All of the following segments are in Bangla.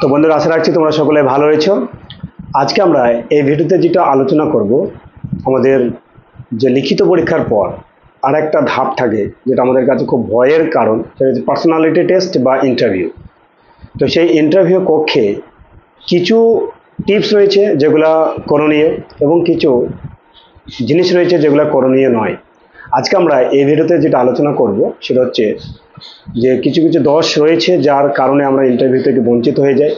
তো বন্ধুরা, আশা রাখছি তোমরা সকলে ভালো রয়েছো। আজকে আমরা এই ভিডিওতে যেটা আলোচনা করব, আমাদের যে লিখিত পরীক্ষার পর আর একটা ধাপ থাকে, যেটা আমাদের কাছে খুব ভয়ের কারণ, সেটা হচ্ছে পার্সোনালিটি টেস্ট বা ইন্টারভিউ তো সেই ইন্টারভিউ কক্ষে কিছু টিপস রয়েছে যেগুলা করণীয় এবং কিছু জিনিস রয়েছে যেগুলো করণীয় নয়। আজকে আমরা এই ভিডিওতে যেটা আলোচনা করব, সেটা হচ্ছে যে কিছু কিছু দশ রয়েছে যার কারণে আমরা ইন্টারভিউ থেকে বঞ্চিত হয়ে যাই।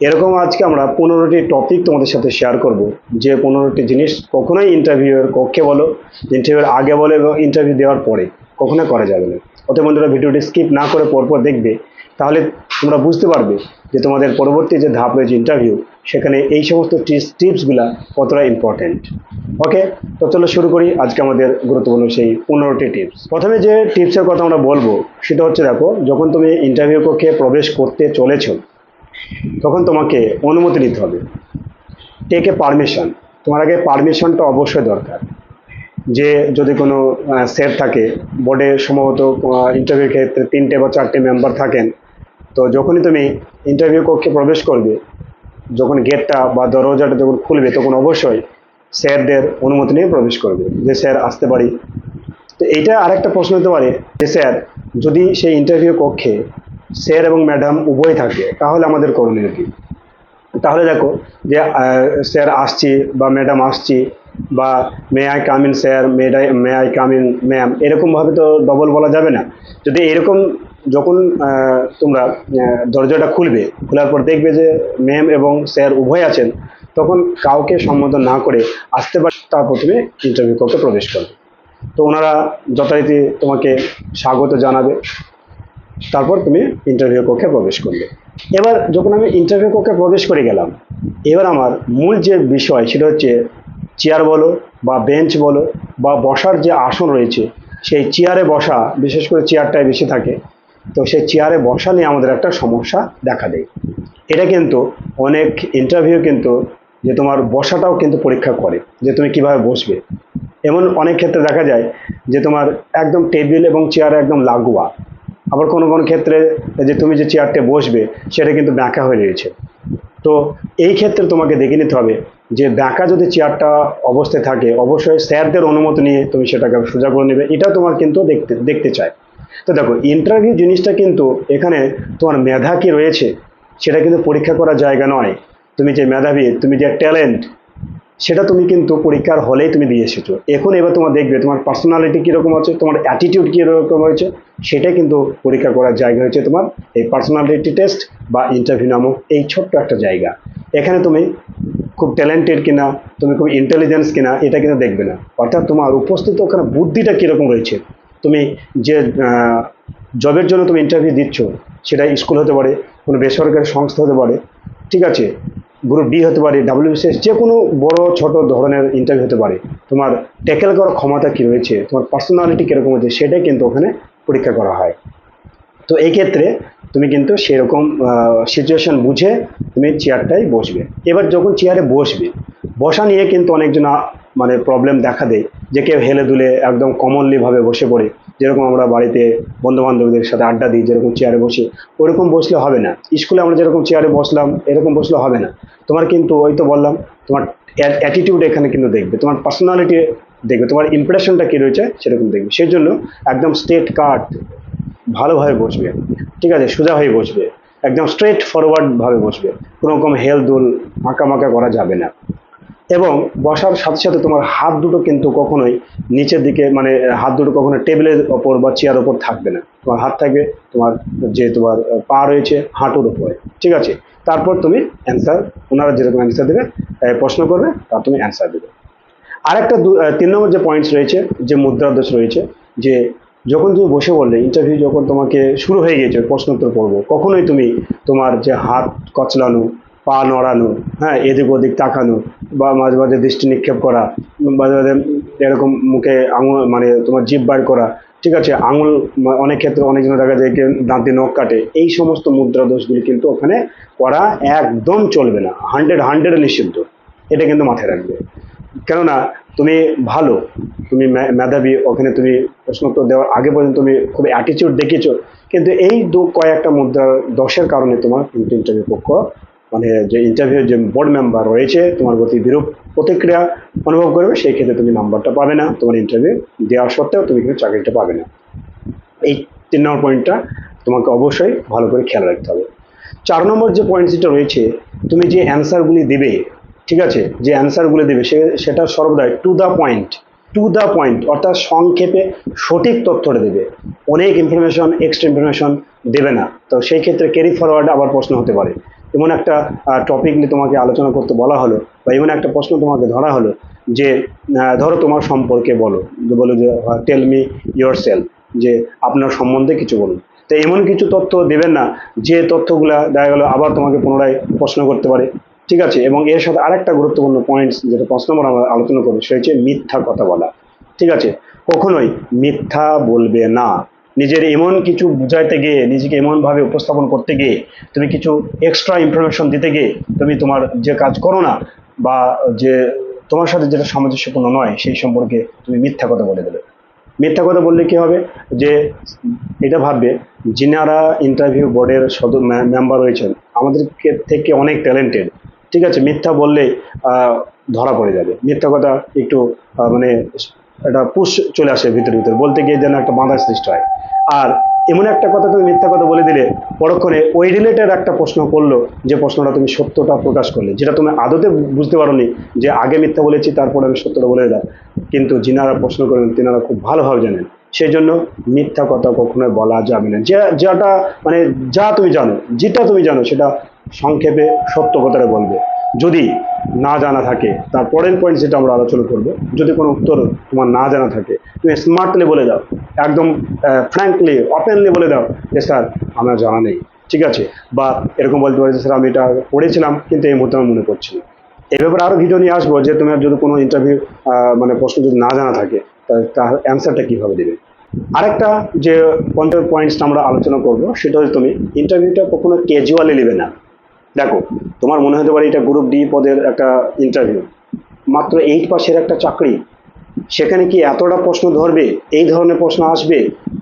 এরকম আজকে আমরা পনেরোটি টপিক তোমাদের সাথে শেয়ার করব। যে পনেরোটি জিনিস কখনোই ইন্টারভিউয়ের কক্ষে বলো ইন্টারভিউয়ের আগে বলো এবং ইন্টারভিউ দেওয়ার পরে কখনোই করা যাবে না। অত বন্ধুরা, ভিডিওটি স্কিপ না করে পরপর দেখবে। তাহলে তোমরা বুঝতে পারবে যে তোমাদের পরবর্তী যে ধাপ রয়েছে ইন্টারভিউ সেখানে এই সমস্ত টিপসগুলা কতটা ইম্পর্টেন্ট ওকে তো চলো শুরু করি আজকে আমাদের গুরুত্বপূর্ণ সেই পনেরোটি টিপস। প্রথমে যে টিপসের কথা আমরা বলব, সেটা হচ্ছে দেখো, যখন তুমি ইন্টারভিউ কক্ষে প্রবেশ করতে চলেছ, তখন তোমাকে অনুমতি নিতে হবে। টেক পারমিশন তোমার আগে পারমিশনটা অবশ্যই দরকার। যে যদি কোনো স্যার থাকে বোর্ডে সম্ভবত ইন্টারভিউ ক্ষেত্রে তিনটে বা চারটে মেম্বার থাকেন তো যখনই তুমি ইন্টারভিউ কক্ষে প্রবেশ করবে, যখন গেটটা বা দরজাটা যখন খুলবে, তখন অবশ্যই স্যারদের অনুমতি নিয়ে প্রবেশ করবে যে, স্যার, আসতে পারি। তো এইটা আরেকটা প্রশ্ন হতে পারে যে, স্যার, যদি সেই ইন্টারভিউ কক্ষে স্যার এবং ম্যাডাম উভয় থাকে, তাহলে আমাদের করণীয় কি? তাহলে দেখো যে স্যার আসছি বা ম্যাডাম আসছি বা may I come in sir মেডাই may I come in ma'am এরকমভাবে তো ডবল বলা যাবে না। যদি এরকম যখন তোমরা দরজাটা খুলবে, খোলার পর দেখবে যে ম্যাম এবং স্যার উভয় আছেন, তখন কাউকে সম্বোধন না করে আসতে পারে তারপর তুমি ইন্টারভিউ করতে প্রবেশ করবে। তো ওনারা যথারীতি তোমাকে স্বাগত জানাবে। তারপর তুমি ইন্টারভিউ কক্ষে প্রবেশ করলে এবার যখন আমি ইন্টারভিউ কক্ষে প্রবেশ করে গেলাম, এবার আমার মূল যে বিষয়, সেটা হচ্ছে চেয়ার বলো বা বেঞ্চ বলো বা বসার যে আসন রয়েছে, সেই চেয়ারে বসা, বিশেষ করে চেয়ারটাই বেশি থাকে তো সেই চেয়ারে বসা নিয়ে আমাদের একটা সমস্যা দেখা দেয়। এটা কিন্তু অনেক ইন্টারভিউ কিন্তু যে তোমার বসাটাও কিন্তু পরীক্ষা করে যে তুমি কীভাবে বসবে। এমন অনেক ক্ষেত্রে দেখা যায় যে তোমার একদম টেবিল এবং চেয়ার একদম লাগোয়া। আবার কোনো কোনো ক্ষেত্রে যে তুমি যে চেয়ারটা বসবে সেটা কিন্তু ব্যাঁকা হয়ে রয়েছে। তো এই ক্ষেত্রে তোমাকে দেখে নিতে হবে যে ব্যাঁকা যদি চেয়ারটা অবস্থায় থাকে, অবশ্যই স্যারদের অনুমতি নিয়ে তুমি সেটাকে সোজা করে নেবে। এটা তোমার কিন্তু দেখতে দেখতে চায়। তো দেখো ইন্টারভিউ জিনিসটা কিন্তু এখানে তোমার মেধা কি রয়েছে, সেটা কিন্তু পরীক্ষা করার জায়গা নয়। তুমি যে মেধাবী, তুমি যে ট্যালেন্ট সেটা তুমি কিন্তু পরীক্ষার হলেই তুমি দিয়ে এসেছ। এখন এবার তোমার দেখবে, তোমার পার্সোনালিটি কীরকম আছে তোমার অ্যাটিটিউড কীরকম হয়েছে, সেটাই কিন্তু পরীক্ষা করার জায়গা হয়েছে তোমার এই পার্সোনালিটি টেস্ট বা ইন্টারভিউ নামক এই ছোট্ট একটা জায়গা। এখানে তুমি খুব ট্যালেন্টেড কিনা, তুমি খুব ইন্টেলিজেন্স কিনা, এটা কিন্তু দেখবে না। অর্থাৎ তোমার উপস্থিত ওখানে বুদ্ধিটা কীরকম রয়েছে তুমি যে জবের জন্য তুমি ইন্টারভিউ দিচ্ছ, সেটা স্কুল হতে পারে, কোনো বেসরকারি সংস্থা হতে পারে, ঠিক আছে? গ্রুপ ডি হতে পারে ডাব্লিউবিসিএস যে কোনো বড়, ছোট ধরনের ইন্টারভিউ হতে পারে। তোমার ট্যাকেল করার ক্ষমতা কী রয়েছে? তোমার পার্সোনালিটি কীরকম হচ্ছে? সেটাই কিন্তু ওখানে পরীক্ষা করা হয়। তো এই ক্ষেত্রে তুমি কিন্তু সেরকম সিচুয়েশন বুঝে তুমি চেয়ারটাই বসবে। এবার যখন চেয়ারে বসবে, বসা নিয়ে কিন্তু অনেকজন মানে প্রবলেম দেখা দেয়, যে কেউ হেলে দুলে একদম কমনলিভাবে বসে পড়ে। যেরকম আমরা বাড়িতে বন্ধু বান্ধবদের সাথে আড্ডা দিই, যেরকম চেয়ারে বসে, ওরকম বসলে হবে না। স্কুলে আমরা যেরকম চেয়ারে বসলাম, এরকম বসলে হবে না। তোমার কিন্তু, ওই তো বললাম, তোমার অ্যাটিটিউড এখানে কিন্তু দেখবে, তোমার পার্সোনালিটি দেখবে, তোমার ইমপ্রেশনটা কী রয়েছে সেরকম দেখবে। সেই জন্য একদম স্ট্রেট কাট ভালোভাবে বসবে। ঠিক আছে, সোজা হয়ে বসবে। একদম স্ট্রেট ফরওয়ার্ড ভাবে বসবে। কোনো রকম হেল দুল মাকা মাকা করা যাবে না। এবং বসার সাথে সাথে তোমার হাত দুটো কিন্তু কখনোই নিচের দিকে মানে হাত দুটো কখনো টেবিলের ওপর বা চেয়ার ওপর থাকবে না। তোমার হাত থাকবে তোমার যে তোমার পা রয়েছে হাঁটুর উপরে, ঠিক আছে? তারপর তুমি অ্যান্সার ওনারা যেরকম অ্যান্সার দেবে প্রশ্ন করবে তার তুমি অ্যান্সার দেবে। আরেকটা দু- তিন নম্বর যে পয়েন্টস রয়েছে, যে মুদ্রাদোষ রয়েছে, যে যখন তুমি বসে বললে ইন্টারভিউ যখন তোমাকে শুরু হয়ে গেছে প্রশ্নোত্তর পর্ব, কখনোই তুমি তোমার যে হাত কচলানো পা নড়ানো হ্যাঁ এদিক ওদিক তাকানো বা মাঝে মাঝে দৃষ্টি নিক্ষেপ করা, মাঝে মাঝে এরকম মুখে আঙুল মানে তোমার জিভ বার করা, ঠিক আছে? আঙুল অনেক ক্ষেত্রে অনেকজন দেখা যায় দাঁতে নখ কাটে। এই সমস্ত মুদ্রা দোষগুলি কিন্তু ওখানে করা একদম চলবে না, হান্ড্রেড হান্ড্রেড নিষিদ্ধ। এটা কিন্তু মাথায় রাখবে। কেননা তুমি ভালো, তুমি মেধাবী, ওখানে তুমি প্রশ্নোত্তর দেওয়ার আগে পর্যন্ত তুমি খুব অ্যাটিচিউড দেখিয়েছো, কিন্তু এই দু, কয়েকটা মুদ্রার দশের কারণে তোমার কিন্তু ইন্টারভিউ পক্ষ মানে যে ইন্টারভিউ যে বোর্ড মেম্বার রয়েছে, তোমার প্রতি বিরূপ প্রতিক্রিয়া অনুভব করবে, সেই ক্ষেত্রে তুমি নাম্বারটা পাবে না, তোমার ইন্টারভিউ দেওয়া সত্ত্বেও তুমি কিন্তু চাকরিটা পাবে না। এই তিন নম্বর পয়েন্টটা তোমাকে অবশ্যই ভালো করে খেয়াল রাখতে হবে। চার নম্বর যে পয়েন্ট যেটা রয়েছে, তুমি যে অ্যান্সারগুলি দেবে, ঠিক আছে? যে অ্যান্সারগুলি দেবে, সে, সেটা সর্বদাই to the point to the point অর্থাৎ সংক্ষেপে সঠিক তথ্যটা দেবে। অনেক ইনফরমেশন এক্সট্রা ইনফরমেশন দেবে না। তো সেই ক্ষেত্রে ক্যারি ফরওয়ার্ড আবার প্রশ্ন হতে পারে। এমন একটা টপিক নিয়ে তোমাকে আলোচনা করতে বলা হলো বা এমন একটা প্রশ্ন তোমাকে ধরা হলো যে ধরো তোমার সম্পর্কে বলো, যে বলো যে টেল মি ইয়োর সেলফ যে আপনার সম্বন্ধে কিছু বলুন। তো এমন কিছু তথ্য দেবেন না, যে তথ্যগুলা দেখা গেলো আবার তোমাকে পুনরায় প্রশ্ন করতে পারে। ঠিক আছে? এবং এর সাথে আরেকটা গুরুত্বপূর্ণ পয়েন্টস যেটা পাঁচ নম্বর আমরা আলোচনা করব, সেটা হচ্ছে মিথ্যা কথা বলা। ঠিক আছে? কখনোই মিথ্যা বলবে না। নিজের এমন কিছু বুঝাইতে গিয়ে, নিজেকে এমনভাবে উপস্থাপন করতে গিয়ে, তুমি কিছু এক্সট্রা ইনফরমেশন দিতে গিয়ে, তুমি তোমার যে কাজ করো না, বা যে তোমার সাথে যেটা সামঞ্জস্যপূর্ণ নয়, সেই সম্পর্কে তুমি মিথ্যা কথা বলে দেবে। মিথ্যা কথা বললে কি হবে? যে এটা ভাববে, যিনারা ইন্টারভিউ বোর্ডের সদ মেম্বার রয়েছেন, আমাদের কে- থেকে অনেক ট্যালেন্টেড ঠিক আছে, মিথ্যা বললে ধরা পড়ে যাবে। মিথ্যা কথা একটু মানে একটা পুশ চলে আসে ভিতরে ভিতরে। বলতে গিয়ে যেন একটা বাঁধার সৃষ্টি হয়। আর এমন একটা কথা তুমি মিথ্যা কথা বলে দিলে, পরক্ষণে ওই রিলেটেড একটা প্রশ্ন করল, যে প্রশ্নটা তুমি সত্যটা প্রকাশ করলে, যেটা তুমি আদতে বুঝতে পারোনি যে আগে মিথ্যা বলেছি, তারপরে আমি সত্যটা বলে দিলাম। কিন্তু যিনারা প্রশ্ন করেন, তিনারা খুব ভালোভাবে জানেন। সেই জন্য মিথ্যা কথা কখনোই বলা যাবে না। যে, যেটা মানে যা তুমি জানো, যেটা তুমি জানো, সেটা সংক্ষেপে সত্য কথাটা বলবে। যদি না জানা থাকে, তার পরের পয়েন্ট যেটা আমরা আলোচনা করব, যদি কোনো উত্তর তোমার না জানা থাকে, তুমি স্মার্টলি বলে দাও, একদম ফ্র্যাঙ্কলি ওপেনলি বলে দাও যে, স্যার, আমার জানা নেই। ঠিক আছে? বা এরকম বলতে পারি যে, স্যার, আমি এটা পড়েছিলাম, কিন্তু এই মুহূর্তে আমি মনে করছি না। এই ব্যাপারে আরও ভিডিও নিয়ে আসব যে, তোমার যদি কোনো ইন্টারভিউ মানে প্রশ্ন যদি না জানা থাকে তার অ্যান্সারটা কীভাবে দেবে? আরেকটা যে পয়েন্টের পয়েন্টসটা আমরা আলোচনা করব, সেটা হচ্ছে তুমি ইন্টারভিউটা কখনো ক্যাজুয়ালি নেবে না। দেখো, তোমার মনে হতে পারে এটা গ্রুপ ডি পদের একটা ইন্টারভিউ মাত্র এইট পাসের একটা চাকরি, সেখানে কি এতটা প্রশ্ন ধরবে, এই ধরনের প্রশ্ন আসবে?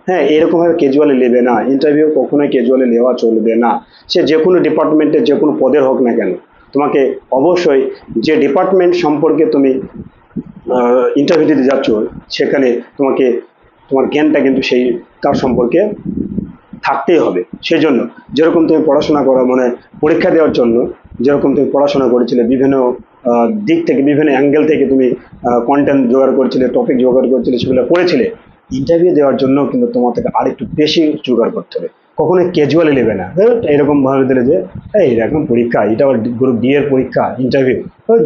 হ্যাঁ এরকমভাবে ক্যাজুয়ালি নেবে না ইন্টারভিউ কখনোই ক্যাজুয়ালি নেওয়া চলবে না, সে যে কোনো ডিপার্টমেন্টে যে কোনো পদের হোক না কেন, তোমাকে অবশ্যই যে ডিপার্টমেন্ট সম্পর্কে তুমি ইন্টারভিউ দিতে যাচ্ছ, সেখানে তোমাকে, তোমার জ্ঞানটা কিন্তু সেই, তার সম্পর্কে থাকতেই হবে। সেই জন্য যেরকম তুমি পড়াশোনা করো মানে পরীক্ষা দেওয়ার জন্য যেরকম তুমি পড়াশোনা করেছিলে, বিভিন্ন দিক থেকে, বিভিন্ন অ্যাঙ্গেল থেকে তুমি কন্টেন্ট জোগাড় করেছিলে টপিক জোগাড় করেছিলে, সেগুলো করেছিলে ইন্টারভিউ দেওয়ার জন্য কিন্তু তোমার থেকে আরেকটু বেশি জোগাড় করতে হবে। কখনোই ক্যাজুয়ালি নেবে না। এরকম ভাবে দিলে যে, এই এরকম পরীক্ষা, এটা আবার গ্রুপ ডি এর পরীক্ষা ইন্টারভিউ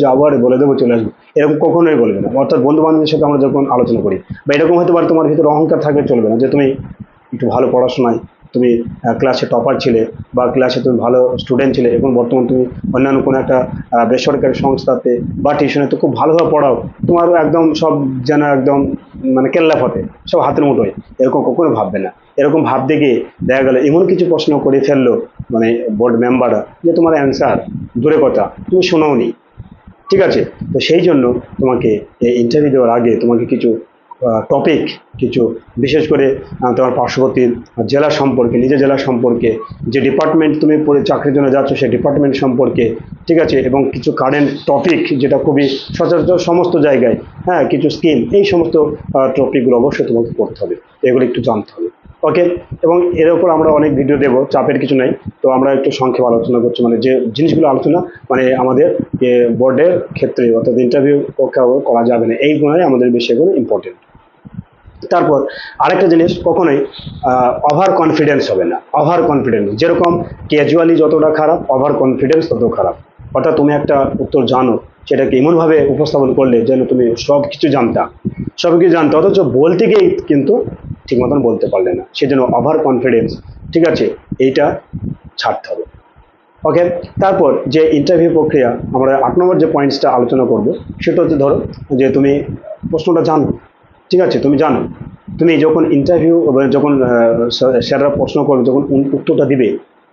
যাব আর বলে দেবো চলে আসব। এরকম কখনোই বলবে না। অর্থাৎ বন্ধু বান্ধবের সাথে আমরা যখন আলোচনা করি, বা এরকম হয়তো তোমার ভিতরে অহংকার থাকলে চলবে না, যে তুমি একটু ভালো পড়াশোনায় তুমি ক্লাসে টপার ছিলে বা ক্লাসে তুমি ভালো স্টুডেন্ট ছিলে এবং বর্তমান তুমি অন্যান্য কোনো একটা বেসরকারি সংস্থাতে বা টিউশনে তো খুব ভালোভাবে পড়াও তোমার একদম সব যেন একদম মানে কেল্লা ফতে সব হাতের মুঠোয়। এরকম কখনো ভাববে না। এরকম ভাবতে গিয়ে দেখা গেল, এমন কিছু প্রশ্ন করে ফেলল মানে বোর্ড মেম্বাররা যে তোমার অ্যান্সার দূরে কথা, তুমি শোনোনি ঠিক আছে? তো সেই জন্য তোমাকে এই ইন্টারভিউ দেওয়ার আগে তোমাকে কিছু টপিক কিছু, বিশেষ করে তোমার পার্শ্ববর্তী জেলা সম্পর্কে নিজের জেলা সম্পর্কে, যে ডিপার্টমেন্ট তুমি পড়ে চাকরির জন্য যাচ্ছ, সেই ডিপার্টমেন্ট সম্পর্কে, ঠিক আছে? এবং কিছু কারেন্ট টপিক যেটা খুবই সচরাচর সমস্ত জায়গায় হ্যাঁ কিছু স্কিম এই সমস্ত টপিকগুলো অবশ্যই তোমাকে পড়তে হবে। এগুলো একটু জানতে হবে। ওকে এবং এর উপর আমরা অনেক ভিডিও দেবো, চাপের কিছু নাই। তো আমরা একটু সংক্ষেপ আলোচনা করছি মানে যে জিনিসগুলো আলোচনা মানে আমাদের বোর্ডের ক্ষেত্রে, অর্থাৎ ইন্টারভিউ করা যাবে না এইগুলোই আমাদের বিষয়গুলো ইম্পর্টেন্ট তারপর আরেকটা জিনিস, কখনোই ওভার কনফিডেন্স হবে না। ওভার কনফিডেন্স যেরকম ক্যাজুয়ালি যতটা খারাপ ওভার কনফিডেন্স তত খারাপ। অর্থাৎ তুমি একটা উত্তর জানো, সেটাকে এমনভাবে উপস্থাপন করলে যেন তুমি সব কিছু জানতা। সব কিছু জানতে, অথচ বলতে গিয়েই কিন্তু ঠিক মতন বলতে পারলে না। সেজন্য ওভার কনফিডেন্স ঠিক আছে, এইটা ছাড়তে হবে। ওকে তারপর যে ইন্টারভিউ প্রক্রিয়া, আমরা আট নম্বর যে পয়েন্টসটা আলোচনা করব, সেটা হচ্ছে ধরো যে তুমি প্রশ্নটা জানো। ঠিক আছে, তুমি জানো। তুমি যখন ইন্টারভিউ যখন স্যাররা প্রশ্ন করবে যখন উত্তরটা দিবে।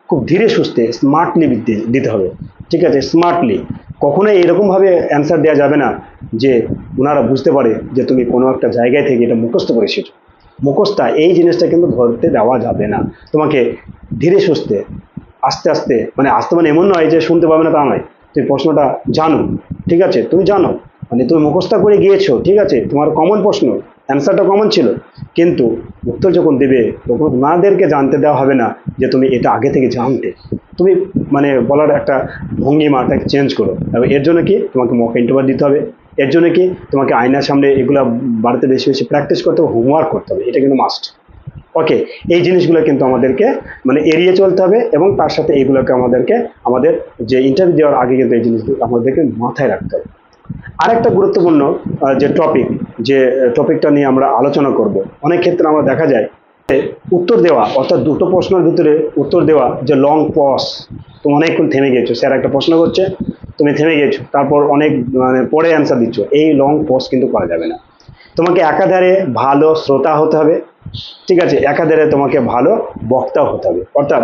খুব ধীরে সুস্থে স্মার্টলি দিতে হবে। ঠিক আছে স্মার্টলি কখনোই এরকমভাবে অ্যান্সার দেওয়া যাবে না যে ওনারা বুঝতে পারে যে তুমি কোনো একটা জায়গায় থেকে এটা মুখস্থ করে এসেছ। মুখস্থা, এই জিনিসটা কিন্তু ধরতে দেওয়া যাবে না। তোমাকে ধীরে সুস্থে, আস্তে আস্তে মানে আস্তে মানে এমন নয় যে শুনতে পাবে না তা নয়। তুমি প্রশ্নটা জানো। ঠিক আছে, তুমি জানো। মানে তুমি মুখস্থা করে গিয়েছো, ঠিক আছে? তোমার কমন প্রশ্ন অ্যান্সারটা কমন ছিল। কিন্তু উত্তর যখন দেবে, তখন ওনাদেরকে জানতে দেওয়া হবে না যে তুমি এটা আগে থেকে জানতে। তুমি মানে বলার একটা ভঙ্গিমাটাকে চেঞ্জ করো। এবং এর জন্য কি? তোমাকে মক ইন্টারভিউ দিতে হবে। এর জন্য কি? তোমাকে আয়নার সামনে এগুলো বাড়িতে বেশি বেশি প্র্যাকটিস করতে হবে হোমওয়ার্ক করতে হবে। এটা কিন্তু মাস্ট ওকে এই জিনিসগুলো কিন্তু আমাদেরকে মানে এড়িয়ে চলতে হবে এবং তার সাথে এইগুলোকে আমাদেরকে, আমাদের যে ইন্টারভিউ দেওয়ার আগে কিন্তু এই জিনিসগুলো আমাদেরকে মাথায় রাখতে হবে। আরেকটা গুরুত্বপূর্ণ যে টপিক যে টপিকটা নিয়ে আমরা আলোচনা করব। অনেক ক্ষেত্রে আমরা দেখা যায় উত্তর দেওয়া, অর্থাৎ দুটো প্রশ্নের ভিতরে উত্তর দেওয়া যে লং পস তুমি অনেকক্ষণ থেমে গেছো। স্যার একটা প্রশ্ন করছে, তুমি থেমে গেছো, তারপর অনেক মানে পরে অ্যান্সার দিচ্ছ। এই লং পস কিন্তু করা যাবে না। তোমাকে একাধারে ভালো শ্রোতা হতে হবে, ঠিক আছে? একাধারে তোমাকে ভালো বক্তাও হতে হবে। অর্থাৎ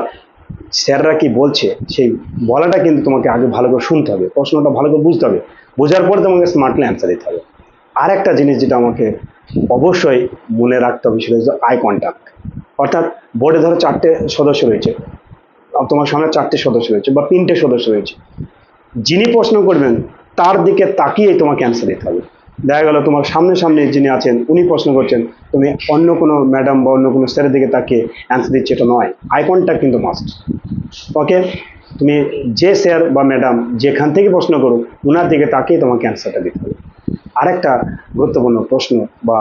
স্যাররা কি বলছে? সেই বলাটা কিন্তু তোমাকে আগে ভালো করে শুনতে হবে, প্রশ্নটা ভালো করে বুঝতে হবে। বোঝার পরে তোমাকে স্মার্টলি অ্যান্সার দিতে হবে। আর একটা জিনিস যেটা আমাকে অবশ্যই মনে রাখতে হবে সেটা হচ্ছে আই কন্ট্যাক্ট অর্থাৎ বোর্ডে ধরো চারটে সদস্য রয়েছে তোমার সামনে চারটে সদস্য রয়েছে বা তিনটে সদস্য রয়েছে। যিনি প্রশ্ন করবেন, তার দিকে তাকিয়ে তোমাকে অ্যান্সার দিতে হবে। দেখা গেল তোমার সামনে সামনে যিনি আছেন, উনি প্রশ্ন করছেন, তুমি অন্য কোনো ম্যাডাম বা অন্য কোনো স্যারের দিকে তাকে অ্যান্সার দিচ্ছে, এটা নয়। আই কন্ট্যাক্ট কিন্তু মাস্ট ওকে তুমি যে স্যার বা ম্যাডাম যেখান থেকে প্রশ্ন করো ওনার দিকে তাকিয়ে তোমাকে অ্যান্সারটা দিতে হবে। আরেকটা গুরুত্বপূর্ণ প্রশ্ন বা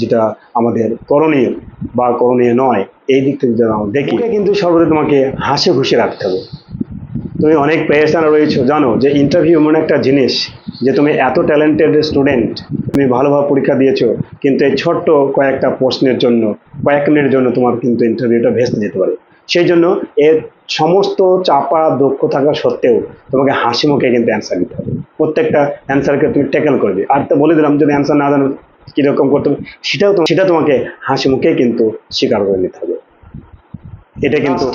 যেটা আমাদের করণীয় বা করণীয় নয়, এই দিক থেকে আমরা দেখি কিন্তু সর্বদা তোমাকে হাসি খুশি রাখতে হবে। তুমি অনেক পেরেশান রয়েছো, জানো যে ইন্টারভিউ এমন একটা জিনিস যে তুমি এত ট্যালেন্টেড স্টুডেন্ট তুমি ভালোভাবে পরীক্ষা দিয়েছ, কিন্তু এই ছোট্ট কয়েকটা প্রশ্নের জন্য, কয়েক মিনিটের জন্য তোমার কিন্তু ইন্টারভিউটা ভেস্তে যেতে পারে। সেই জন্য এর সমস্ত চাপা দক্ষ থাকা সত্ত্বেও তোমাকে হাসি মুখে কিন্তু অ্যান্সার দিতে হবে। প্রত্যেকটা অ্যান্সারকে তুমি ট্যাকেল করবে। আর তো বলে দিলাম, যদি অ্যান্সার না জানো কীরকম করতে হবে, সেটাও সেটা তোমাকে হাসি মুখে কিন্তু স্বীকার করে নিতে হবে। এটা কিন্তু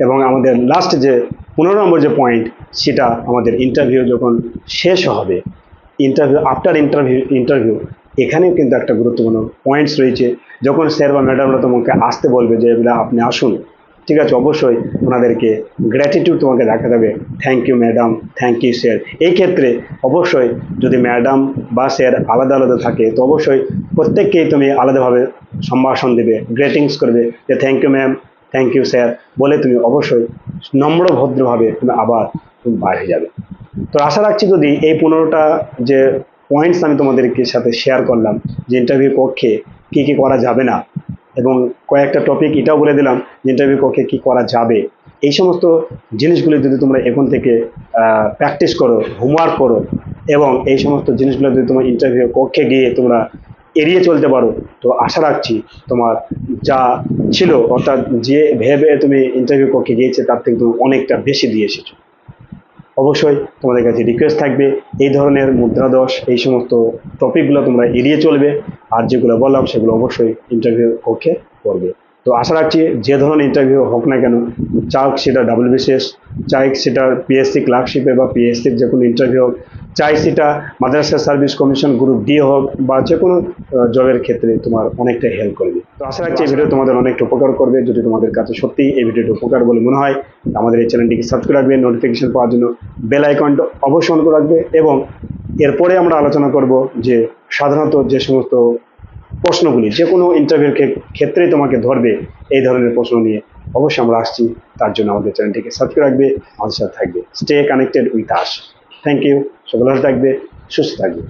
এবং আমাদের লাস্ট যে পনেরো নম্বর যে পয়েন্ট সেটা আমাদের ইন্টারভিউ যখন শেষ হবে ইন্টারভিউ আফটার ইন্টারভিউ ইন্টারভিউ এখানেও কিন্তু একটা গুরুত্বপূর্ণ পয়েন্টস রয়েছে। যখন স্যার বা ম্যাডামরা তোমাকে আসতে বলবে যে এগুলো আপনি আসুন ঠিক আছে অবশ্যই ওনাদেরকে গ্র্যাটিটিউড তোমাকে দেখাতে হবে। Thank you madam thank you sir এই ক্ষেত্রে অবশ্যই যদি ম্যাডাম বা স্যার আলাদা আলাদা থাকে তো অবশ্যই প্রত্যেককেই তুমি আলাদাভাবে সম্ভাষণ দেবে গ্রেটিংস করবে যে thank you ma'am thank you sir বলে তুমি অবশ্যই নম্র ভদ্রভাবে তুমি আবার তুমি বাইরে যাবে। তো আশা রাখছি যদি এই পনেরোটা যে পয়েন্টস আমি তোমাদেরকে সাথে শেয়ার করলাম, যে ইন্টারভিউ কক্ষে কী কী করা যাবে না, এবং কয়েকটা টপিক এটাও বলে দিলাম যে ইন্টারভিউ কক্ষে কী করা যাবে, এই সমস্ত জিনিসগুলি যদি তোমরা এখন থেকে প্র্যাকটিস করো হোমওয়ার্ক করো, এবং এই সমস্ত জিনিসগুলো যদি তোমার ইন্টারভিউ কক্ষে গিয়ে তোমরা এড়িয়ে চলতে পারো। তো আশা রাখছি তোমার যা ছিল, অর্থাৎ যে ভেবে তুমি ইন্টারভিউ কক্ষে গিয়েছে, তার থেকে তুমি অনেকটা বেশি দিয়ে এসেছ। অবশ্যই তোমাদের কাছে রিকোয়েস্ট থাকবে, এই ধরনের মুদ্রাদোষ এই সমস্ত টপিকগুলো তোমরা এড়িয়ে চলবে, আর যেগুলো বললাম সেগুলো অবশ্যই ইন্টারভিউ কক্ষে করবে। তো আশা রাখছি যে ধরনের ইন্টারভিউ হোক না কেন, চাক সেটা ডাব্লিউবিসিএস চাই সেটা পিএসসি ক্লার্কশিপে বা পিএসসির যে কোনো ইন্টারভিউ হোক চাই সেটা Madrasa service commission group D হোক বা যে কোনো জবের ক্ষেত্রে তোমার অনেকটা হেল্প করবে। তো আশা রাখছি এই ভিডিও তোমাদের অনেকটা উপকার করবে। যদি তোমাদের কাছে সত্যিই এই ভিডিওটা উপকার বলে মনে হয় আমাদের এই চ্যানেলটিকে সাবস্ক্রাইব রাখবে। নোটিফিকেশন পাওয়ার জন্য বেল আইকনটা অবশ্যই অন করে রাখবে এবং এরপরে আমরা আলোচনা করব যে সাধারণত যে সমস্ত প্রশ্নগুলি যে কোনো ইন্টারভিউর ক্ষেত্রে তোমাকে ধরবে এই ধরনের প্রশ্ন নিয়ে, অবশ্যই আমরা আসছি। তার জন্য আমাদের চ্যানেলটিকে সাবস্ক্রাইব রাখবে, আমাদের সাথে থাকবে। Stay connected with us thank you সকল থাকবে, সুস্থ থাকবে।